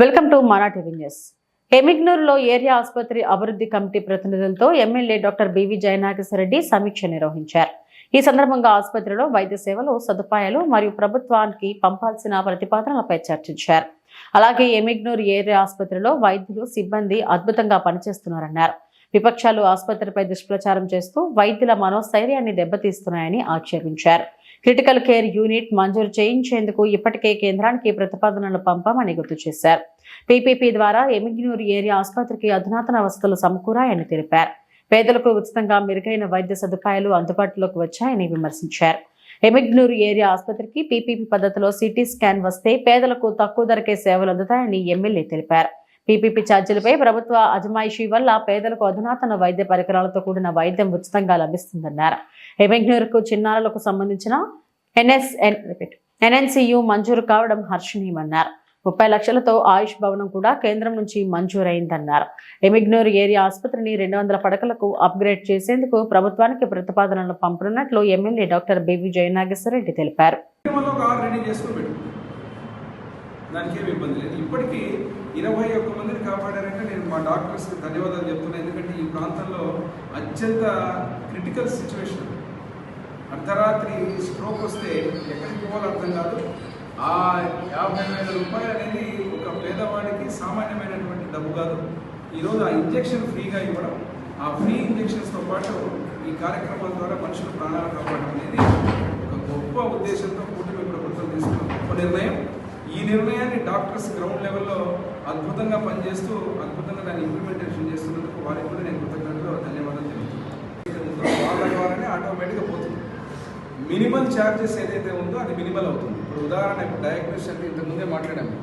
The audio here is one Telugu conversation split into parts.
Welcome to Mana TV news. ఎమిగ్నూరులో area ఆసుపత్రి అభివృద్ధి కమిటీ ప్రతినిధులతో ఎమ్మెల్యే డాక్టర్ బివి జయనాగేశ్వరరెడ్డి సమీక్ష నిర్వహించారు. ఈ సందర్భంగా ఆసుపత్రిలో వైద్య సేవలు సదుపాయాలు మరియు ప్రభుత్వానికి పంపాల్సిన ప్రతిపాదనలపై చర్చించారు. అలాగే ఎమిగ్నూర్ ఏరియా ఆసుపత్రిలో వైద్యులు సిబ్బంది అద్భుతంగా పనిచేస్తున్నారన్నారు. విపక్షాలు ఆసుపత్రిపై దుష్ప్రచారం చేస్తూ వైద్యుల మనోస్థైర్యాన్ని దెబ్బతీస్తున్నాయని ఆక్షేపించారు. క్రిటికల్ కేర్ యూనిట్ మంజూరు చేయించేందుకు ఇప్పటికే కేంద్రానికి ప్రతిపాదనలు పంపామని గుర్తు చేశారు. పీపీపీ ద్వారా ఎమిగ్నూరు ఏరియా ఆసుపత్రికి అధునాతన వసతులు సమకూరాయని తెలిపారు. పేదలకు ఉచితంగా మెరుగైన వైద్య సదుపాయాలు అందుబాటులోకి వచ్చాయని విమర్శించారు. ఎమిగ్నూరు ఏరియా ఆసుపత్రికి పీపీపీ పద్ధతిలో సిటీ స్కాన్ వస్తే పేదలకు తక్కువ ధరకే సేవలు అందుతాయని ఎమ్మెల్యే తెలిపారు. పీపీపీ ఛార్జీలపై ప్రభుత్వ అజమాయిషీ వల్ల పేదలకు అధునాతన వైద్య పరికరాలతో కూడిన వైద్యం ఉచితంగా లభిస్తుందన్నారు. ఎమిగ్నూరుకు చిన్నారులకు సంబంధించిన ఎన్ఎస్ఎన్ రిపీట్. ఎన్ఎన్సియు మంజూరు కావడం హర్షణీయమన్నారు. ముప్పై లక్షలతో ఆయుష్ భవనం కూడా కేంద్రం నుంచి మంజూరైందన్నారు. ఎమిగ్నూర్ ఏరియా ఆసుపత్రిని రెండు వందల పడకలకు అప్గ్రేడ్ చేసేందుకు ప్రభుత్వానికి ప్రతిపాదనలు పంపనున్నట్లు MLA doctor B V Jayanageswara Reddy తెలిపారు. మళ్ళీ ఇబ్బంది లేదు. ఇప్పటికీ ఇరవై ఒక్క మందిని కాపాడారంటే నేను మా డాక్టర్స్కి ధన్యవాదాలు చెప్తున్నాను ఎందుకంటే ఈ ప్రాంతంలో అత్యంత క్రిటికల్ సిచ్యువేషన్. అర్ధరాత్రి స్ట్రోక్ వస్తే ఎక్కడికి పోవాలో అర్థం కాదు. ఆ యాభై వేల రూపాయలు అనేది ఒక పేదవాడికి సామాన్యమైనటువంటి డబ్బు కాదు. ఈరోజు ఆ ఇంజెక్షన్ ఫ్రీగా ఇవ్వడం ఆ ఫ్రీ ఇంజెక్షన్స్తో పాటు ఈ కార్యక్రమాల ద్వారా మనుషుల ప్రాణాలు కాపాడడం అనేది ఒక గొప్ప ఉద్దేశంతో కూటమి ప్రభుత్వం తీసుకున్న గొప్ప నిర్ణయం. ఈ నిర్ణయాన్ని డాక్టర్స్ గ్రౌండ్ లెవెల్లో అద్భుతంగా పనిచేస్తూ అద్భుతంగా దాన్ని ఇంప్లిమెంటేషన్ చేస్తున్నందుకు వారికి కూడా నేను కృతజ్ఞతలు ధన్యవాదాలు తెలుపుతున్నాను. వాళ్ళ ద్వారానే ఆటోమేటిక్గా పోతుంది. మినిమల్ ఛార్జెస్ ఏదైతే ఉందో అది మినిమల్ అవుతుంది. ఇప్పుడు ఉదాహరణ ఇప్పుడు డయాగ్నోస్ అంటే ఇంతకుముందే మాట్లాడాము.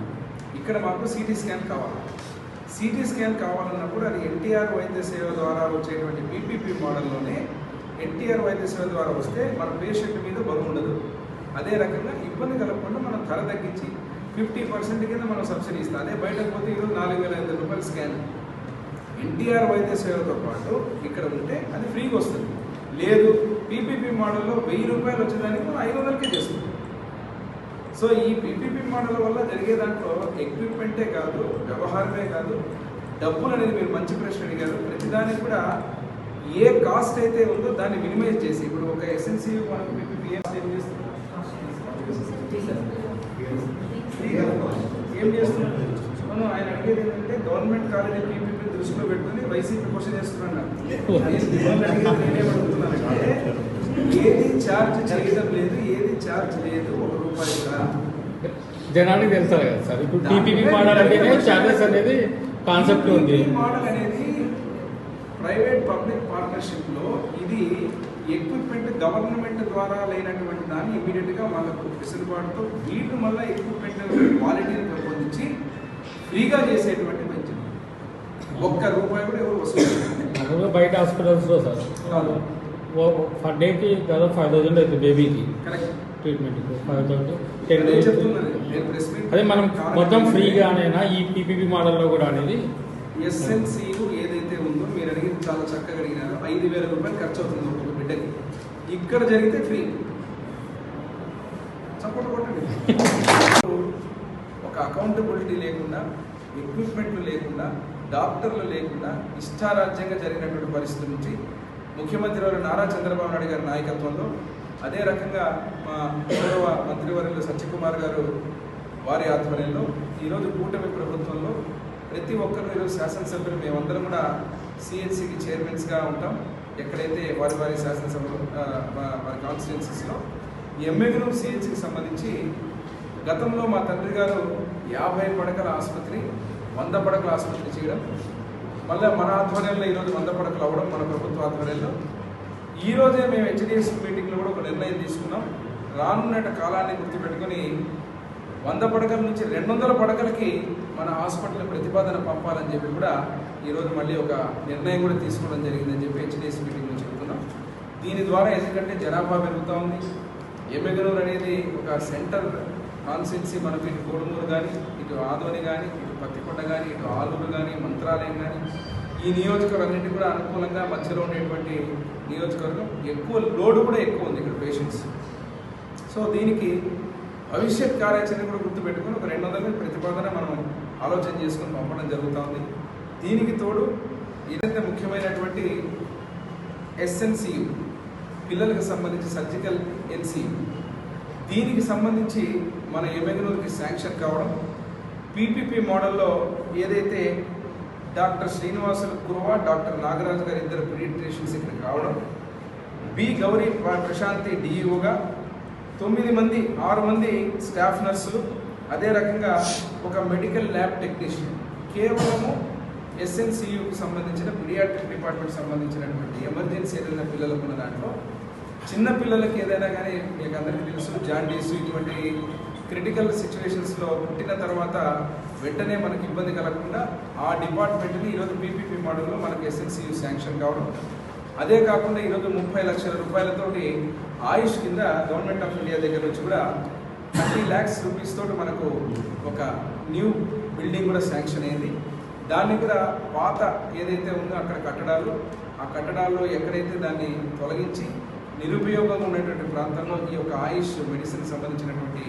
ఇక్కడ మాకు సిటీ స్కాన్ కావాలి. సిటీ స్కాన్ కావాలన్నప్పుడు అది ఎన్టీఆర్ వైద్య సేవ ద్వారా వచ్చేటువంటి పీపీపీ మోడల్లోనే ఎన్టీఆర్ వైద్య సేవ ద్వారా వస్తే మన పేషెంట్ మీద బరువు ఉండదు. అదే రకంగా ఇబ్బంది కలగకుండా మనం ధర తగ్గించి ఫిఫ్టీ పర్సెంట్ కింద మనం సబ్సిడీ ఇస్తాం. అదే బయటకు పోతే ఈరోజు నాలుగు వేల ఐదు రూపాయలు స్కాన్ ఎన్టీఆర్ వైద్య సేవతో పాటు ఇక్కడ ఉంటే అది ఫ్రీగా వస్తుంది. లేదు పీపీపీ మోడల్లో వెయ్యి రూపాయలు వచ్చేదానికి మనం ఐదు వందలకే చేస్తున్నాం సో ఈ పీపీపీ మోడల్ వల్ల జరిగే దాంట్లో ఎక్విప్మెంటే కాదు వ్యవహారమే కాదు డబ్బులు అనేది మీరు మంచి ప్రశ్న అడిగారు ప్రతిదానికి కూడా ఏ కాస్ట్ అయితే ఉందో దాన్ని మినిమైజ్ చేసి ఇప్పుడు ఒక ఎస్ఎన్సీ మనకు పీపీపీ ఏం చేస్తుంది ఏం చేస్తున్నారు మనం ఆయన అడిగేది ఏంటంటే గవర్నమెంట్ కాలేజీ పీపీపీ దృష్టిలో పెట్టుకుని వైసీపీ క్వశ్చన్ చేస్తున్నాను ఏది ఛార్జ్ చేయడం లేదు ఏది ఛార్జ్ లేదు ఒక రూపాయి జనానికి తెలుసా కదా సార్ ఇప్పుడు టీపీపీ మోడల్ అంటేనే చార్జెస్ అనేది కాన్సెప్ట్ ఉంది. మోడల్ అనేది ప్రైవేట్ పబ్లిక్ పార్ట్నర్షిప్లో ఇది ఎక్విప్మెంట్ గవర్నమెంట్ ద్వారా లేనటువంటి దాన్ని ఇమీడియట్గా వాళ్ళకు వెసులుబాటుతో వీటి వల్ల ఎక్విప్మెంట్ క్వాలిటీని పెంపొందించి ఫ్రీగా చేసేటువంటి వైద్యం ఒక్క రూపాయి కూడా ఎవరు వసూలు బయట హాస్పిటల్స్లో సార్. కాదు. పర్ డేకి దాదాపు ఫైవ్ థౌసండ్ అవుతుంది బేబీకి. Correct. Treatment five thousand. Ten అదే డేస్. మనం మొత్తం ఫ్రీగానైనా ఈ పీపీపీ మోడల్లో కూడా అనేది? ఎస్ఎన్సీలు ఏదైతే ఉందో మీరు అడిగింది చాలా చక్కగా అడిగినారు. ఐదు వేల రూపాయలు ఖర్చు అవుతుంది ఒక్కొక్క బిడ్డకి. ఇక్కడ జరిగితే ఫ్రీ. సపోర్ట్ కొట్టండి. ఒక అకౌంటబిలిటీ లేకుండా ఎక్విప్మెంట్లు లేకుండా డాక్టర్లు లేకుండా ఇష్టారాజ్యంగా జరిగినటువంటి పరిస్థితి నుంచి ముఖ్యమంత్రి వారు నారా చంద్రబాబు నాయుడు గారి నాయకత్వంలో అదే రకంగా మా గౌరవ మంత్రివర్యులు సత్యకుమార్ గారు వారి ఆధ్వర్యంలో ఈరోజు కూటమి ప్రభుత్వంలో ప్రతి ఒక్కరు ఈరోజు శాసనసభ్యులు మేమందరం కూడా సిఎన్సికి చైర్మన్స్గా ఉంటాం. ఎక్కడైతే వారి వారి శాసనసభలు వారి కాన్స్టిట్యున్సీస్లో ఎమ్మెగనూరు సిఎన్సికి సంబంధించి గతంలో మా తండ్రి గారు యాభై పడకల ఆసుపత్రి వంద పడకల ఆసుపత్రి చేయడం. మళ్ళీ మన ఆధ్వర్యంలో ఈరోజు వంద పడకలు అవ్వడం మన ప్రభుత్వ ఆధ్వర్యంలో. ఈరోజే మేము హెచ్డిఎస్ మీటింగ్లో కూడా ఒక నిర్ణయం తీసుకున్నాం. రానున్న కాలాన్ని గుర్తుపెట్టుకొని వంద పడకల నుంచి రెండు వందల పడకలకి మన హాస్పిటల్ ప్రతిపాదన పంపాలని చెప్పి కూడా ఈరోజు మళ్ళీ ఒక నిర్ణయం కూడా తీసుకోవడం జరిగిందని చెప్పి హెచ్డిఎస్ మీటింగ్లో చెప్తున్నాం. దీని ద్వారా ఎందుకంటే జనాభా పెరుగుతూ ఉంది. ఎమ్మెగనూరు అనేది ఒక సెంటర్ కాన్స్టిట్యున్సీ మనకు ఇటు కోడుమూరు కానీ ఇటు ఆదోని కానీ ఇటు పత్తికొండ కానీ ఇటు ఆలూరు కానీ మంత్రాలయం కానీ ఈ నియోజకవర్గాలన్నింటి కూడా అనుకూలంగా మధ్యలో ఉండేటువంటి నియోజకవర్గం ఎక్కువ లోడ్ కూడా ఎక్కువ ఉంది ఇక్కడ పేషెంట్స్ సో దీనికి భవిష్యత్ కార్యాచరణ కూడా గుర్తుపెట్టుకుని ఒక రెండు వందల ప్రతిపాదన మనం ఆలోచన చేసుకొని పంపడం జరుగుతూ ఉంది. దీనికి తోడు ఏదైతే ముఖ్యమైనటువంటి ఎస్ఎన్సియు పిల్లలకు సంబంధించి సర్జికల్ ఎన్సియు దీనికి సంబంధించి మన ఎమ్మెగనూరుకి శాంక్షన్ కావడం. పీపీపీ మోడల్లో ఏదైతే డాక్టర్ శ్రీనివాసులు కురువ డాక్టర్ నాగరాజు గారు ఇద్దరు పీడియాట్రిషియన్స్ ఇక్కడికి రావడం బి గౌరీ ప్రశాంతి డిఈఓగా తొమ్మిది మంది ఆరు మంది స్టాఫ్ నర్సులు అదే రకంగా ఒక మెడికల్ ల్యాబ్ టెక్నీషియన్. కేవలము ఎస్ఎన్సియుకి సంబంధించిన పిడియాట్రిక్ డిపార్ట్మెంట్ సంబంధించినటువంటి ఎమర్జెన్సీ ఏదైనా పిల్లలకు ఉన్న దాంట్లో చిన్న పిల్లలకి ఏదైనా కానీ మీకు అందరికీ తెలుసు జాండీస్ ఇటువంటి క్రిటికల్ సిచ్యువేషన్స్లో పుట్టిన తర్వాత వెంటనే మనకి ఇబ్బంది కలగకుండా ఆ డిపార్ట్మెంట్ని ఈరోజు పీపీపీ మోడల్లో మనకి ఎస్ఎన్సీ శాంక్షన్ కావడం. అదే కాకుండా ఈరోజు ముప్పై లక్షల రూపాయలతోటి ఆయుష్ కింద గవర్నమెంట్ ఆఫ్ ఇండియా దగ్గర నుంచి కూడా థర్టీ ల్యాక్స్ రూపీస్ తోటి మనకు ఒక న్యూ బిల్డింగ్ కూడా శాంక్షన్ అయింది. దాన్ని కూడా పాత ఏదైతే ఉందో అక్కడ కట్టడాలు ఆ కట్టడాల్లో ఎక్కడైతే దాన్ని తొలగించి నిరుపయోగంగా ఉన్నటువంటి ప్రాంతంలో ఈ యొక్క ఆయుష్ మెడిసిన్ సంబంధించినటువంటి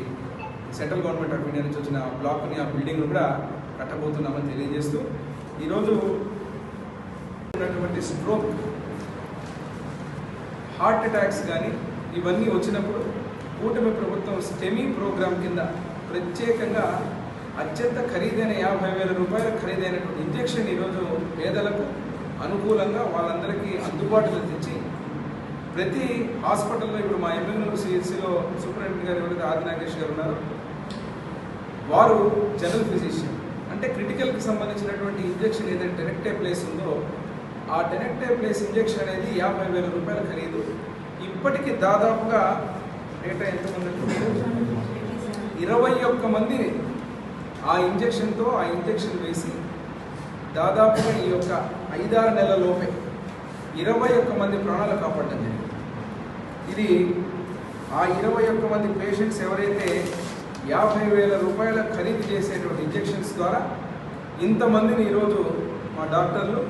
సెంట్రల్ గవర్నమెంట్ ఆఫ్ ఇండియా నుంచి వచ్చిన బ్లాక్ని ఆ బిల్డింగ్ కూడా కట్టబోతున్నామని తెలియజేస్తూ ఈరోజు ఉన్నటువంటి స్ట్రోక్ హార్ట్ అటాక్స్ కానీ ఇవన్నీ వచ్చినప్పుడు కూటమి ప్రభుత్వం స్టెమీ ప్రోగ్రామ్ కింద ప్రత్యేకంగా అత్యంత ఖరీదైన యాభై వేల రూపాయల ఖరీదైనటువంటి ఇంజెక్షన్ ఈరోజు పేదలకు అనుకూలంగా వాళ్ళందరికీ అందుబాటులో తెచ్చి ప్రతి హాస్పిటల్లో ఇప్పుడు మా ఎమ్మెల్యే సిఎస్సిలో సూపరింటెండెంట్ గారు ఎవరైతే ఆది నాగేష్ గారు ఉన్నారు వారు జనరల్ ఫిజిషియన్ అంటే క్రిటికల్కి సంబంధించినటువంటి ఇంజెక్షన్ ఏదైతే డైరెక్టే ప్లేస్ ఉందో ఆ డైరెక్టే ప్లేస్ ఇంజెక్షన్ అనేది యాభై వేల రూపాయల ఖరీదు. ఇప్పటికి దాదాపుగా డేటా ఎంతమంది ఇరవై ఒక్క మందిని ఆ ఇంజెక్షన్తో ఆ ఇంజెక్షన్ వేసి దాదాపుగా ఈ యొక్క ఐదారు నెలల లోపే ఇరవై ఒక్క మంది ప్రాణాలు కాపాడడం జరిగింది. ఇది ఆ ఇరవై ఒక్క మంది పేషెంట్స్ ఎవరైతే యాభై వేల రూపాయల ఖరీదు చేసేటువంటి ఇంజెక్షన్స్ ద్వారా ఇంతమందిని ఈరోజు మా డాక్టర్లు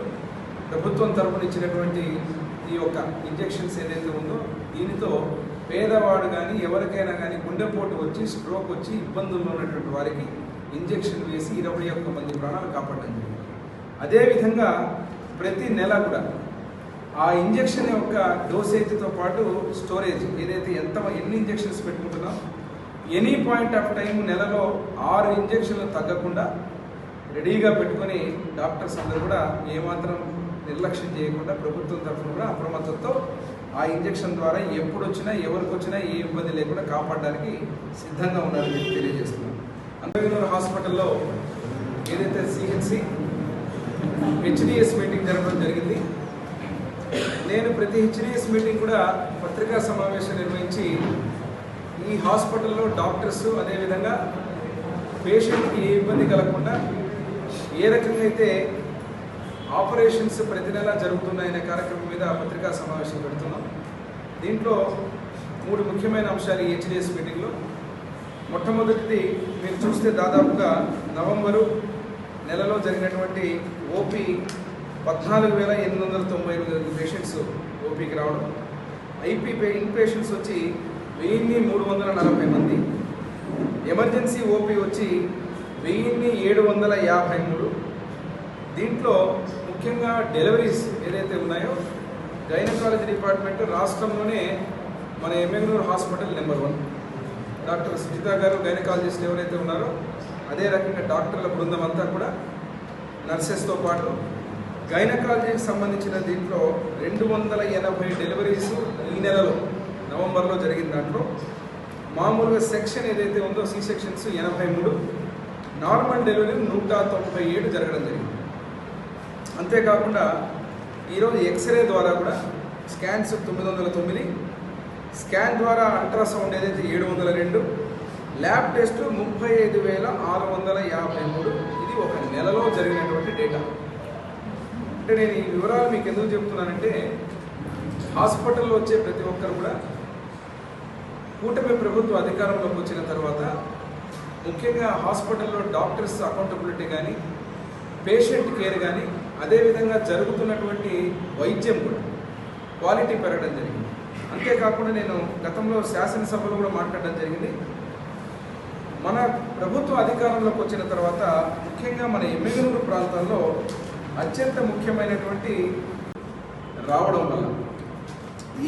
ప్రభుత్వం తరపున ఇచ్చినటువంటి ఈ యొక్క ఇంజెక్షన్స్ ఏదైతే ఉందో దీనితో పేదవాడు కానీ ఎవరికైనా కానీ గుండెపోటు వచ్చి స్ట్రోక్ వచ్చి ఇబ్బందుల్లో ఉన్నటువంటి వారికి ఇంజెక్షన్ వేసి ఇరవై ఒక్క మంది ప్రాణాలు కాపాడడం జరిగింది. అదేవిధంగా ప్రతి నెల కూడా ఆ ఇంజెక్షన్ యొక్క డోసేజ్తో పాటు స్టోరేజ్ ఏదైతే ఎంత ఎన్ని ఇంజెక్షన్స్ పెట్టుకుంటున్నాం ఎనీ పాయింట్ ఆఫ్ టైం నెలలో ఆరు ఇంజెక్షన్లు తగ్గకుండా రెడీగా పెట్టుకొని డాక్టర్స్ అందరూ కూడా ఏమాత్రం నిర్లక్ష్యం చేయకుండా ప్రభుత్వం తరఫున కూడా అప్రమత్తతో ఆ ఇంజెక్షన్ ద్వారా ఎప్పుడు వచ్చినా ఎవరికి వచ్చినా ఏ ఇబ్బంది లేకుండా కాపాడడానికి సిద్ధంగా ఉన్నారని చెప్పి తెలియజేస్తున్నాను. అంబేద్కర్ హాస్పిటల్లో ఏదైతే సిహెచ్సి హెచ్డిఎస్ మీటింగ్ జరగడం జరిగింది. నేను ప్రతి హెచ్డిఎస్ మీటింగ్ కూడా పత్రికా సమావేశం నిర్వహించి ఈ హాస్పిటల్లో డాక్టర్స్ అదేవిధంగా పేషెంట్కి ఏ ఇబ్బంది కలగకుండా ఏ రకంగా అయితే ఆపరేషన్స్ ప్రతి నెల జరుగుతున్నాయనే కార్యక్రమం మీద పత్రికా సమావేశం పెడుతున్నాం. దీంట్లో మూడు ముఖ్యమైన అంశాలు ఈ హెచ్డిఎస్ మీటింగ్లో. మొట్టమొదటిది మీరు చూస్తే దాదాపుగా నవంబరు నెలలో జరిగినటువంటి ఓపీ పద్నాలుగు వేల ఎనిమిది వందల తొంభై ఎనిమిది పేషెంట్స్ ఓపీకి రావడం. ఐపీ పే ఇన్ పేషెంట్స్ వచ్చి వెయ్యిన్ని మూడు వందల నలభై మంది. ఎమర్జెన్సీ ఓపీ వచ్చి వెయ్యిన్ని ఏడు వందల యాభై మూడు. దీంట్లో ముఖ్యంగా డెలివరీస్ ఏదైతే ఉన్నాయో గైనకాలజీ డిపార్ట్మెంట్ రాష్ట్రంలోనే మన Emmiganur hospital number one. Doctor Sujitha garu gynaecologist ఎవరైతే ఉన్నారో అదే రకంగా డాక్టర్ల బృందం అంతా కూడా నర్సెస్తో పాటు గైనకాలజీకి సంబంధించిన దీంట్లో రెండు వందల ఎనభై డెలివరీస్ ఈ నెలలో నవంబర్లో జరిగిన దాంట్లో మామూలుగా సెక్షన్ ఏదైతే ఉందో సి సెక్షన్స్ ఎనభై మూడు నార్మల్ డెలివరీ నూట తొంభై ఏడు జరగడం జరిగింది. అంతేకాకుండా ఈరోజు ఎక్స్రే ద్వారా కూడా స్కాన్స్ తొమ్మిది వందల తొమ్మిది స్కాన్ ద్వారా అల్ట్రాసౌండ్ ఏదైతే ఏడు వందల రెండు ల్యాబ్ టెస్ట్ ముప్పై ఐదు వేల ఆరు వందల యాభై మూడు. ఇది ఒక నెలలో జరిగినటువంటి డేటా. అంటే నేను ఈ వివరాలు మీకు ఎందుకు చెప్తున్నానంటే హాస్పిటల్లో వచ్చే ప్రతి ఒక్కరు కూడా కూటమి ప్రభుత్వ అధికారంలోకి వచ్చిన తర్వాత ముఖ్యంగా హాస్పిటల్లో డాక్టర్స్ అకౌంటబిలిటీ కానీ పేషెంట్ కేర్ కానీ అదేవిధంగా జరుగుతున్నటువంటి వైద్యం కూడా క్వాలిటీ పెరగడం జరిగింది. అంతేకాకుండా నేను గతంలో శాసనసభలో కూడా మాట్లాడడం జరిగింది. మన ప్రభుత్వ అధికారంలోకి వచ్చిన తర్వాత ముఖ్యంగా మన ఎమ్మెగనూరు ప్రాంతాల్లో అత్యంత ముఖ్యమైనటువంటి రావడం వల్ల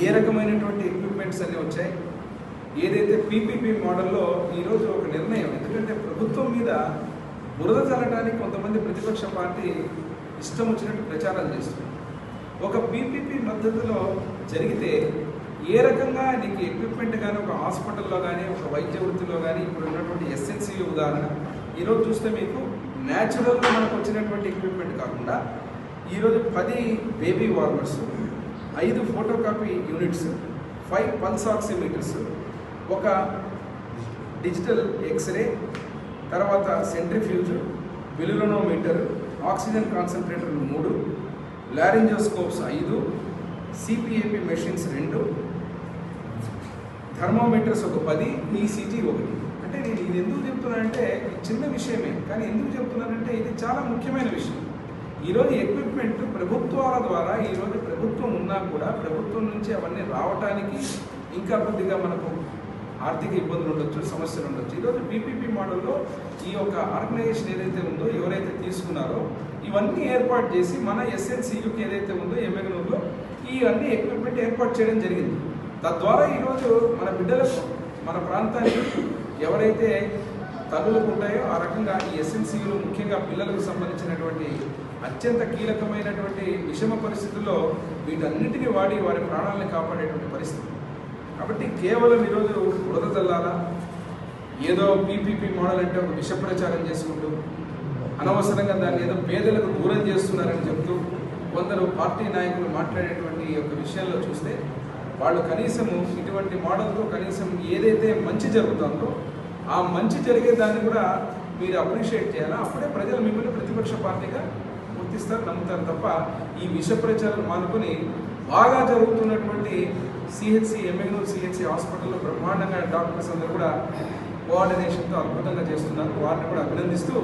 ఏ రకమైనటువంటి ఎక్విప్మెంట్స్ అన్నీ వచ్చాయి? ఏదైతే పీపీపీ మోడల్లో ఈరోజు ఒక నిర్ణయం ఎందుకంటే ప్రభుత్వం మీద బురద చల్లడానికి కొంతమంది ప్రతిపక్ష పార్టీ ఇష్టం వచ్చినట్టు ప్రచారం చేస్తుంది. ఒక పీపీపీ మద్దతులో జరిగితే ఏ రకంగా నీకు ఎక్విప్మెంట్ కానీ ఒక హాస్పిటల్లో కానీ ఒక వైద్య వృత్తిలో కానీ ఇప్పుడు ఉన్నటువంటి ఎస్ఎన్సీ ఉదాహరణ ఈరోజు చూస్తే మీకు న్యాచురల్గా మనకు వచ్చినటువంటి ఎక్విప్మెంట్ కాకుండా ఈరోజు పది బేబీ వార్మర్స్ ఐదు photocopy units five pulse oximeters ఒక డిజిటల్ ఎక్స్రే తర్వాత సెంట్రిఫ్యూజ్ విలులనోమీటర్ ఆక్సిజన్ కాన్సన్ట్రేటర్లు మూడు లారింజోస్కోప్స్ ఐదు సిపిఏపి మెషిన్స్ రెండు థర్మోమీటర్స్ ఒక పది ఈసీజీ ఒకటి. అంటే నేను ఇది ఎందుకు చెప్తున్నానంటే చిన్న విషయమే కానీ ఎందుకు చెప్తున్నానంటే ఇది చాలా ముఖ్యమైన విషయం. ఈరోజు ఎక్విప్మెంట్ ప్రభుత్వాల ద్వారా ఈరోజు ప్రభుత్వం ఉన్నా కూడా ప్రభుత్వం నుంచి అవన్నీ రావటానికి ఇంకా కొద్దిగా మనకు ఆర్థిక ఇబ్బందులు ఉండొచ్చు సమస్యలు ఉండొచ్చు. ఈరోజు బీపీపీ మోడల్లో ఈ యొక్క ఆర్గనైజేషన్ ఏదైతే ఉందో ఎవరైతే తీసుకున్నారో ఇవన్నీ ఏర్పాటు చేసి మన ఎస్ఎన్సీయుకి ఏదైతే ఉందో ఎమ్మెగనూరులో ఈ అన్ని ఎక్విప్మెంట్ ఏర్పాటు చేయడం జరిగింది. తద్వారా ఈరోజు మన బిడ్డలకు మన ప్రాంతానికి ఎవరైతే తల్లులకు ఉంటాయో ఆ రకంగా ఈ ఎస్ఎన్సీలు ముఖ్యంగా పిల్లలకు సంబంధించినటువంటి అత్యంత కీలకమైనటువంటి విషమ పరిస్థితుల్లో వీటన్నిటిని వాడి వారి ప్రాణాలను కాపాడేటువంటి పరిస్థితి. కాబట్టి కేవలం ఈరోజు బురద చల్లాలా? ఏదో పీపీపీ మోడల్ అంటే ఒక విష ప్రచారం చేసుకుంటూ అనవసరంగా దాన్ని ఏదో పేదలకు దూరం చేస్తున్నారని చెప్తూ కొందరు పార్టీ నాయకులు మాట్లాడేటువంటి ఈ యొక్క విషయంలో చూస్తే వాళ్ళు కనీసము ఇటువంటి మోడల్తో కనీసం ఏదైతే మంచి జరుగుతుందో ఆ మంచి జరిగే దాన్ని కూడా మీరు అప్రిషియేట్ చేయాలా? అప్పుడే ప్రజలు మిమ్మల్ని ప్రతిపక్ష పార్టీగా గుర్తిస్తారు నమ్ముతారు తప్ప ఈ విష ప్రచారం మానుకొని బాగా జరుగుతున్నటువంటి సిహెచ్సి ఎమ్మెగనూరు సిహెచ్సి హాస్పిటల్లో బ్రహ్మాండంగా డాక్టర్స్ అందరూ కూడా కోఆర్డినేషన్తో అద్భుతంగా చేస్తున్నారు. వారిని కూడా అభినందిస్తూ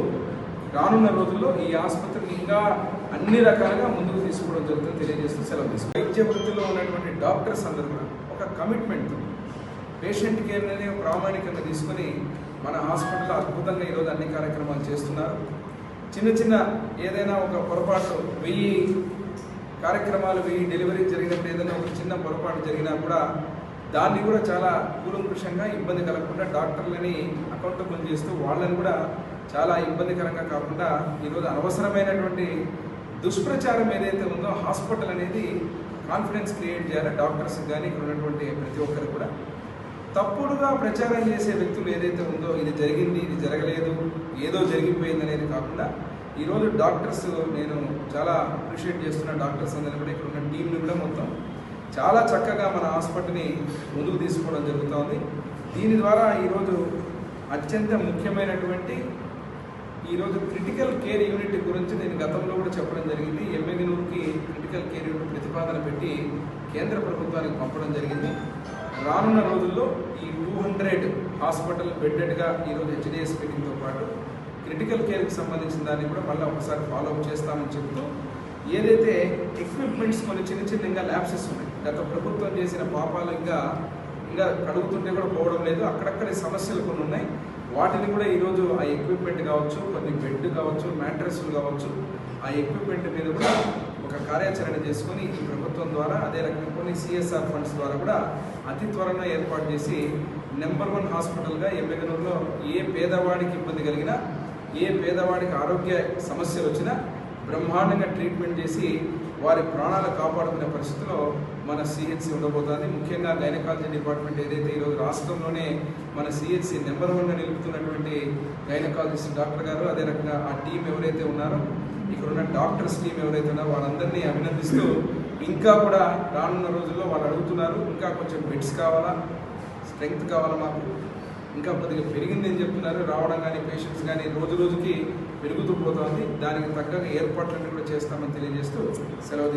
రానున్న రోజుల్లో ఈ ఆసుపత్రిని ఇంకా అన్ని రకాలుగా ముందుకు తీసుకోవడం జరుగుతుంది తెలియజేస్తూ సెలవు తీసుకుంటాం వైద్య వృత్తిలో ఉన్నటువంటి డాక్టర్స్ అందరూ కూడా ఒక కమిట్మెంట్తో పేషెంట్ కేర్ అనేది ప్రామాణికంగా తీసుకొని మన హాస్పిటల్లో అద్భుతంగా ఈరోజు అన్ని కార్యక్రమాలు చేస్తున్నారు. చిన్న చిన్న ఏదైనా ఒక పొరపాటు వెయ్యి కార్యక్రమాలు వెయ్యి డెలివరీ జరిగినప్పుడు ఏదైనా ఒక చిన్న పొరపాటు జరిగినా కూడా దాన్ని కూడా చాలా కూలంకృషంగా ఇబ్బంది కలగకుండా డాక్టర్లని అకౌంటబుల్ చేస్తూ వాళ్ళని కూడా చాలా ఇబ్బందికరంగా కాకుండా ఈరోజు అనవసరమైనటువంటి దుష్ప్రచారం ఏదైతే ఉందో హాస్పిటల్ అనేది కాన్ఫిడెన్స్ క్రియేట్ చేయాలి డాక్టర్స్ కానీ ఇక్కడ ఉన్నటువంటి ప్రతి ఒక్కరు కూడా. తప్పుడుగా ప్రచారం చేసే వ్యక్తులు ఏదైతే ఉందో ఇది జరిగింది ఇది జరగలేదు ఏదో జరిగిపోయింది అనేది కాకుండా ఈరోజు డాక్టర్స్ నేను చాలా అప్రిషియేట్ చేస్తున్న డాక్టర్స్ అందరినీ కూడా ఇక్కడ ఉన్న టీంని కూడా మొత్తం చాలా చక్కగా మన హాస్పిటల్ని ముందుకు తీసుకోవడం జరుగుతోంది. దీని ద్వారా ఈరోజు అత్యంత ముఖ్యమైనటువంటి ఈరోజు క్రిటికల్ కేర్ యూనిట్ గురించి నేను గతంలో కూడా చెప్పడం జరిగింది. ఎమ్మెగినూరుకి క్రిటికల్ కేర్ యూనిట్ ప్రతిపాదన పెట్టి కేంద్ర ప్రభుత్వానికి పంపడం జరిగింది. రానున్న రోజుల్లో ఈ టూ హండ్రెడ్ హాస్పిటల్ బెడ్డెడ్గా ఈరోజు హెచ్డిఎస్ మీటింగ్తో పాటు క్రిటికల్ కేర్కి సంబంధించిన దాన్ని కూడా మళ్ళీ ఒకసారి ఫాలో అప్ చేస్తామని చెప్తూ ఏదైతే ఎక్విప్మెంట్స్ కొన్ని చిన్న చిన్న ఇంకా ల్యాబ్సెస్ ఉన్నాయి గత ప్రభుత్వం చేసిన పాపాలు ఇంకా ఇంకా కడుగుతుంటే కూడా పోవడం లేదు. అక్కడక్కడ సమస్యలు కొన్ని ఉన్నాయి. వాటిని కూడా ఈరోజు ఆ ఎక్విప్మెంట్ కావచ్చు కొన్ని బెడ్ కావచ్చు మ్యాట్రెస్లు కావచ్చు ఆ ఎక్విప్మెంట్ మీద కూడా ఒక కార్యాచరణ చేసుకొని ఈ ప్రభుత్వం ద్వారా అదే రకంగా కొన్ని సిఎస్ఆర్ ఫండ్స్ ద్వారా కూడా అతి త్వరగా ఏర్పాటు చేసి నెంబర్ వన్ హాస్పిటల్గా ఎమ్మెగనూరులో ఏ పేదవాడికి ఇబ్బంది కలిగినా ఏ పేదవాడికి ఆరోగ్య సమస్యలు వచ్చినా బ్రహ్మాండంగా ట్రీట్మెంట్ చేసి వారి ప్రాణాలు కాపాడుకునే పరిస్థితిలో మన సిహెచ్సి ఉండబోతుంది. ముఖ్యంగా గైనకాలజీ డిపార్ట్మెంట్ ఏదైతే ఈరోజు రాష్ట్రంలోనే మన సిహెచ్సి నెంబర్ వన్గా నిలుపుతున్నటువంటి గైనకాలజిస్ట్ డాక్టర్ గారు అదే రకంగా ఆ టీం ఎవరైతే ఉన్నారో ఇక్కడ ఉన్న డాక్టర్స్ టీం ఎవరైతే ఉన్నారో వారందరినీ అభినందిస్తూ ఇంకా కూడా రానున్న రోజుల్లో వాళ్ళు అడుగుతున్నారు ఇంకా కొంచెం బెడ్స్ కావాలా స్ట్రెంగ్త్ కావాలా మాకు? ఇంకా కొద్దిగా పెరిగిందని చెప్తున్నారు. రావడం కానీ పేషెంట్స్ కానీ రోజు రోజుకి పెరుగుతూ పోతోంది. దానికి తగ్గ ఏర్పాట్లన్నీ కూడా చేస్తామని తెలియజేస్తూ సెలవు